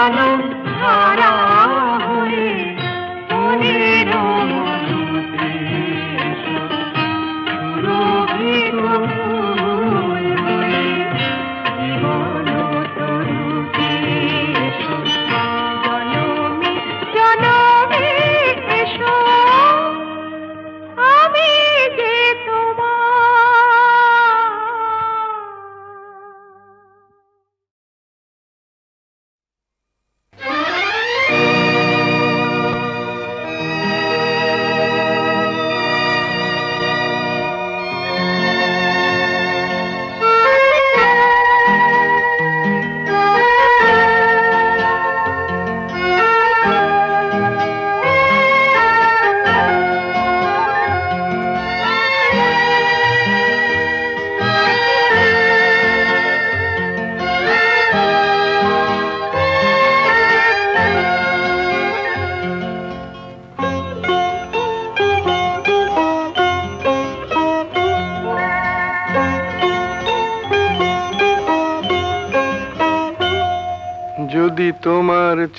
நானும்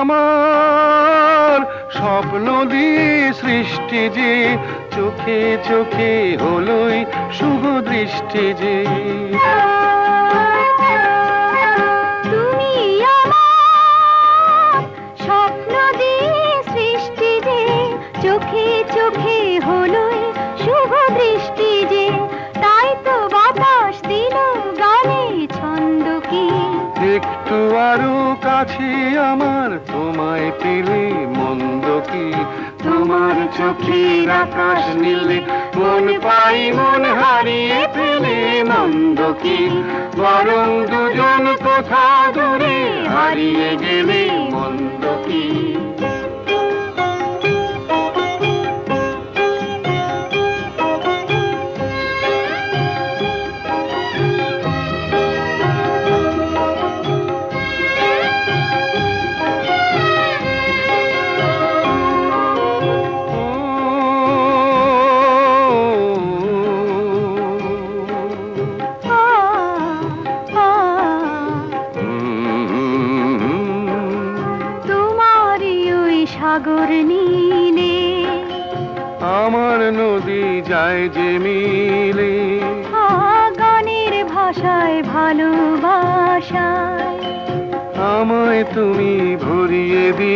আমার স্বপ্ন দিয়ে সৃষ্টি যে চোখে চোখে হলোই শুভ দৃষ্টি যে। আরও কাছে আমার তোমায় পেলে মন্দ কি? তোমার চোখের আকাশ নীলে মন পাই, মন হারিয়ে ফেলে মন্দ কি? বরং দুজন কোথা দূরে হারিয়ে গেলে মন্দ কি? எதே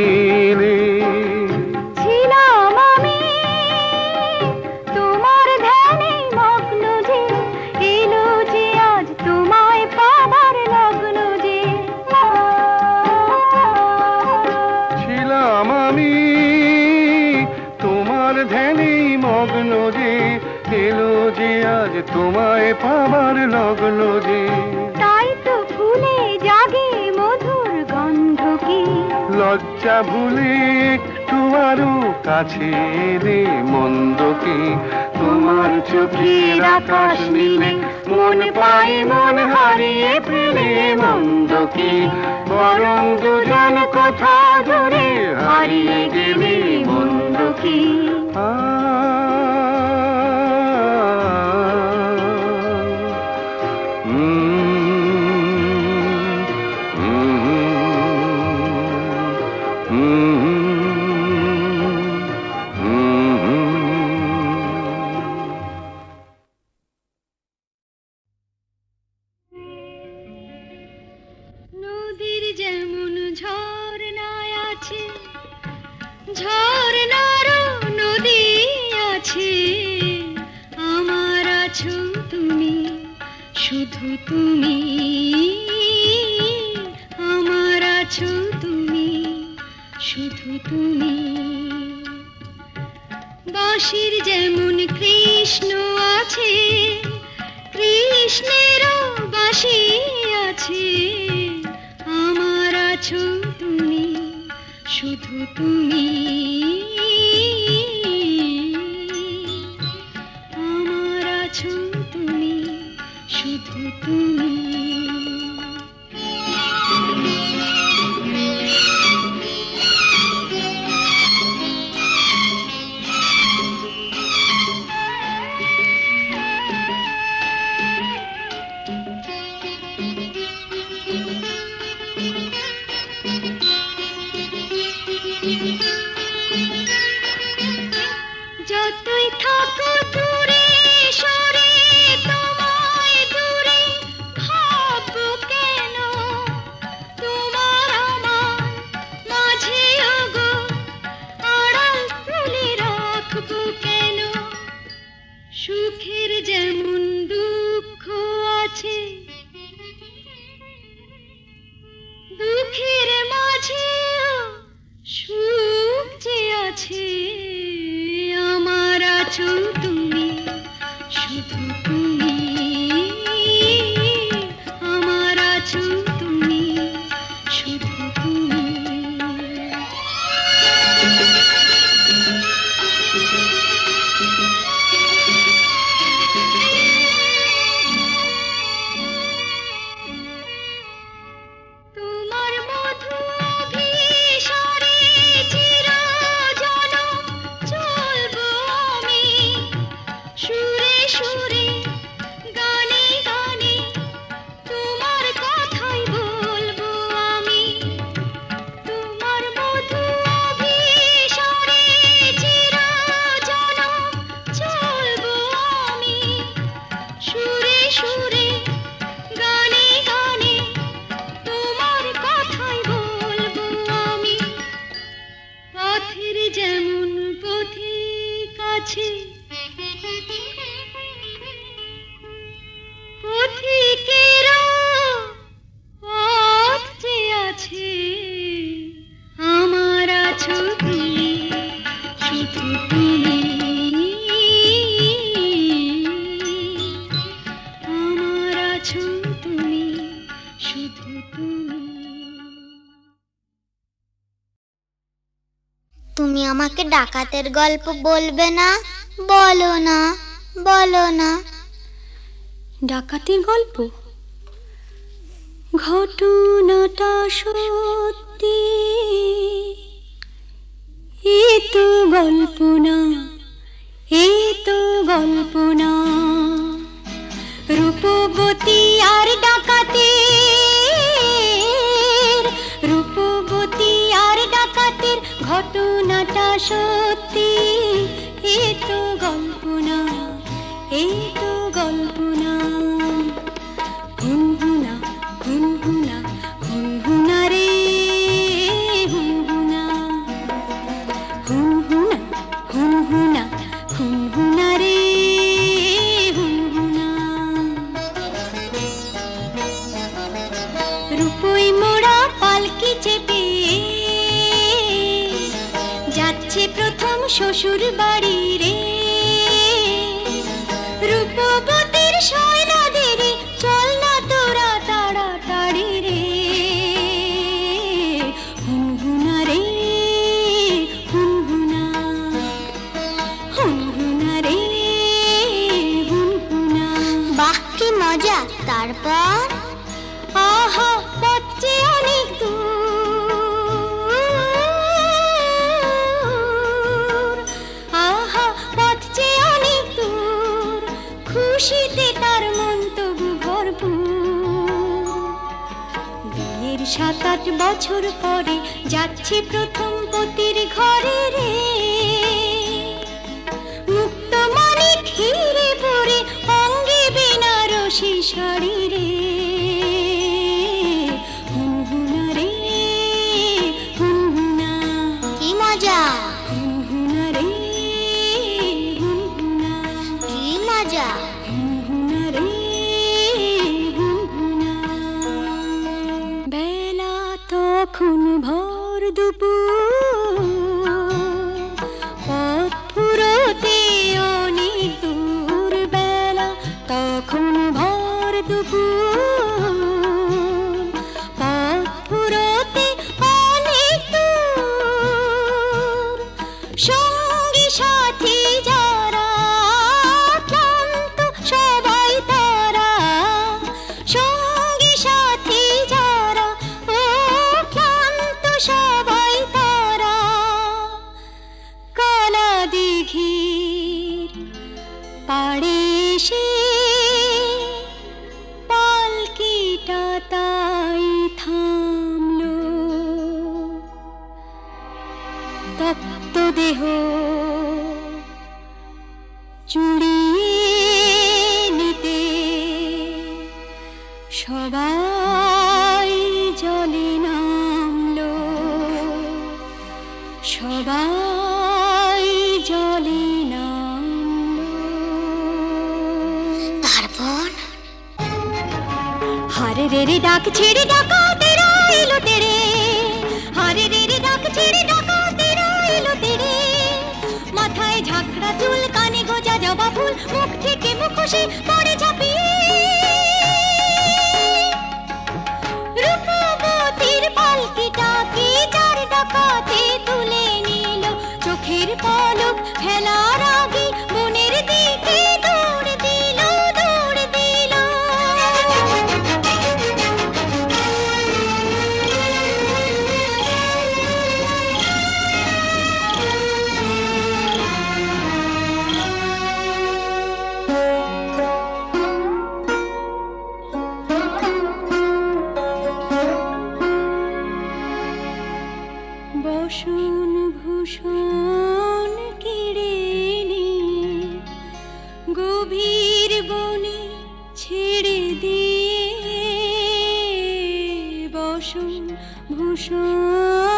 ভুলে একটু আরও কাছে রে মন্দ কি তোমার চোখের আকাশ নীলে মন পাই মন হারিয়ে ফেলে মন্দ কি বরং দুজন কোথা দূরে হারিয়ে গেলে মন্দ কি আ বাঁশির যেমন কৃষ্ণ আছে কৃষ্ণেরও বাসি আছে। আমার আছো তুমি শুধু তুমি। আমাকে ডাকাতের গল্প বলবে না? বলো না বলো না। ডাকাতের গল্প? ঘটনাটা সত্যি। এ তো গল্প না, এ তো গল্প না। রূপবতী আর ঘটনাটা সত্যি এ তো গল্প না এই তো ষাট বছর পরে যাচ্ছি প্রথম পতির ঘরে রে। মুক্ত মনে ঠিক তখন ভর দুপুর ah গভীর বনে ছেড়ে দিয়ে বসুন ভূষণ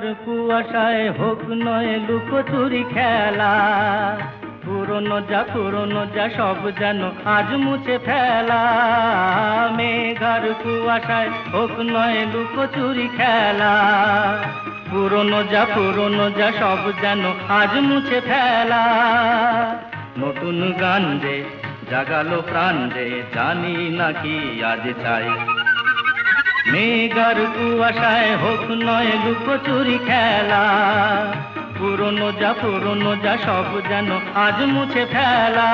মেঘার কুয়াশায় হোক নয় লুকোচুরি খেলা। পুরনো যা পুরনো যা সব যেন আজ মুছে ফেলা। মেঘার কুয়াশায় হোক নয় লুকোচুরি খেলা। পুরনো যা পুরনো যা সব যেন আজ মুছে ফেলা। নতুন গান যে জাগালো প্রাণ যে জানি নাকি আজ চাই। মেঘার কুয়াশায় হোক নয় লুকোচুরি খেলা। পুরনো যা পুরনো যা, সব যেন আজ মুছে ফেলা।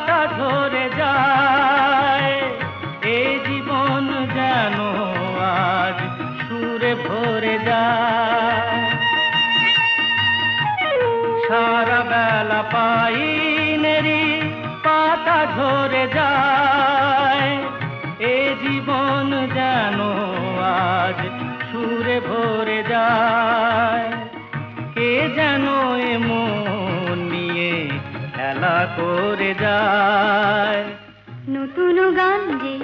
পাতা ঝরে যায়। যায়। নতুন গান যে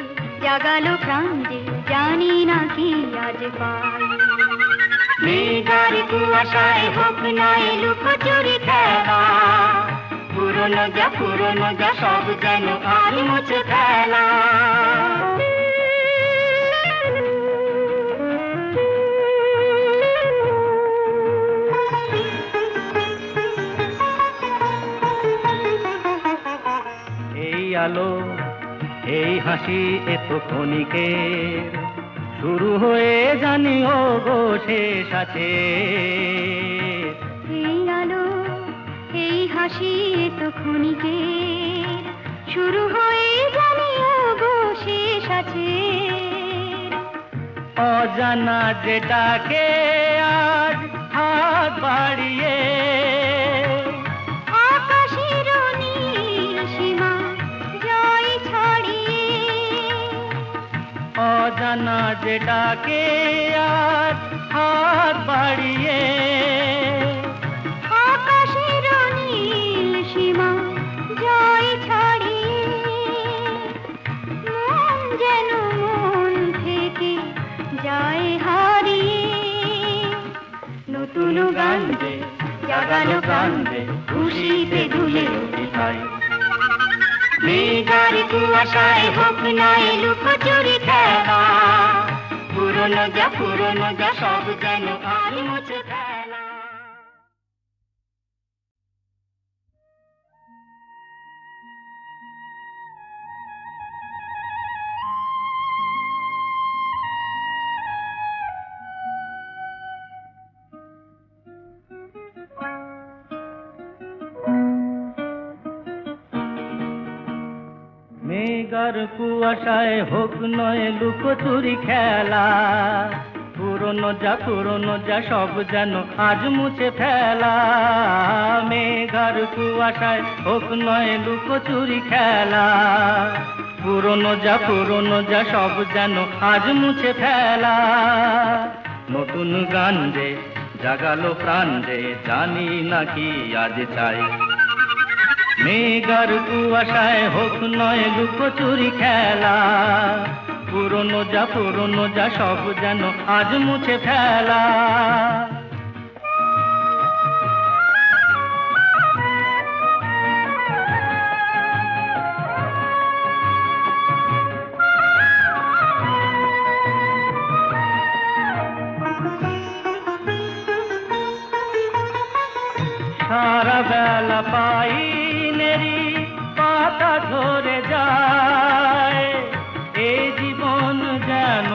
জাগালো প্রাণ যে জানি না কি আজ পাই মেঘার কুয়াশায় হোক নয় লুকোচুরি খেলা পুরনো যা পুরনো যা সব যেন আর মুছে ফেলা। আলো এই হাসি এত ক্ষণিকে শুরু হয়ে জানি ও গো শেষ আছে এই আলো এই হাসি তো ক্ষণিকে শুরু হয়ে জানিও গো শেষ আছে অজানা যেটাকে আজ হাত বাড়িয়ে অজানা যেটাকে আজ হাত বাড়িয়ে। আকাশের নীল সীমা জয় ছড়িয়ে মন যেন মন থেকে যায় হারিয়ে। নতুন গান যে জাগালো গান যে খুশিতে দুলে উঠিতাই মেঘার কুয়াশায় হোক নয় লুকোচুরি খেলা। পুরনো যা পুরনো যা সব যেন আর মুছে ফেলা। মেঘার কুয়াশায় হোক নয় লুকোচুরি খেলা। পুরনো যা পুরনো, যা সব যেন আজ মুছে ফেলা। মেঘার কুয়াশায় হোক নয় লুকোচুরি খেলা। পুরনো যা পুরনো, যা সব যেন আজ মুছে ফেলা। নতুন গান যে, জাগালো প্রাণ যে, জানি নাকি আজ চাই। মেঘার কুয়াশায় হোক নয় লুকোচুরি খেলা। পুরনো যা পুরনো যা, সব যেন আজ মুছে ফেলা। জীবন যেন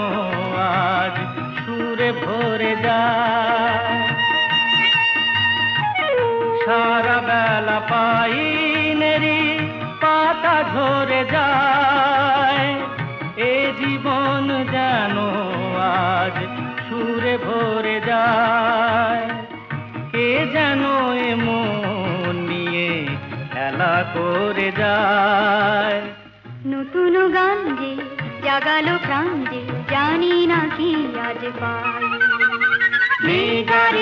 আজ সুরে ভরে যায়। সারা বেলা পাইনেরি পাতা ঝরে যায়। এ জীবন যেন আজ সুরে ভরে যায়। কে যেন এ মন নিয়ে খেলা করে যায়। জাগালো প্রাণ জানি না কি আজ পাই মেঘার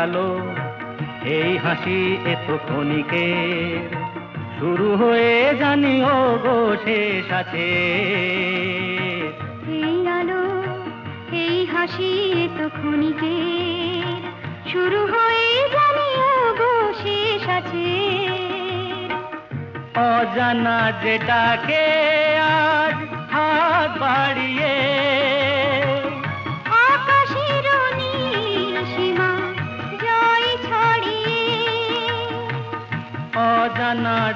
আলো হাসি এত ক্ষণিকের শুরু হয়ে জানি ও গো শেষ আছে এই আলো এই হাসি তো ক্ষণিকের শুরু হয়ে জানিও গো শেষ আছে অজানা যেটাকে আজ হাত বাড়িয়ে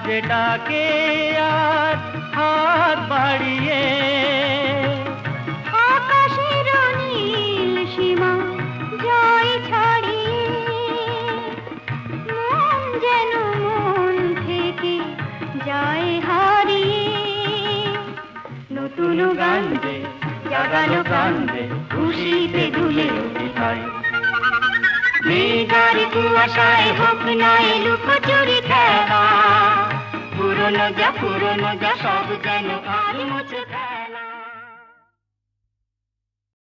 অজানা যেটাকে আর হাত বাড়িয়ে। আকাশের নীল সীমা জয় ছড়িয়ে মন যেন মন থেকে যায় হারিয়ে। নতুন গান যে জাগালো খুশিতে দুলে উঠিতাই মেঘার কুয়াশায় হোক নয় লুকোচুরি খেলা। পুরনো যা পুরনো যা সব যেন আর মুছে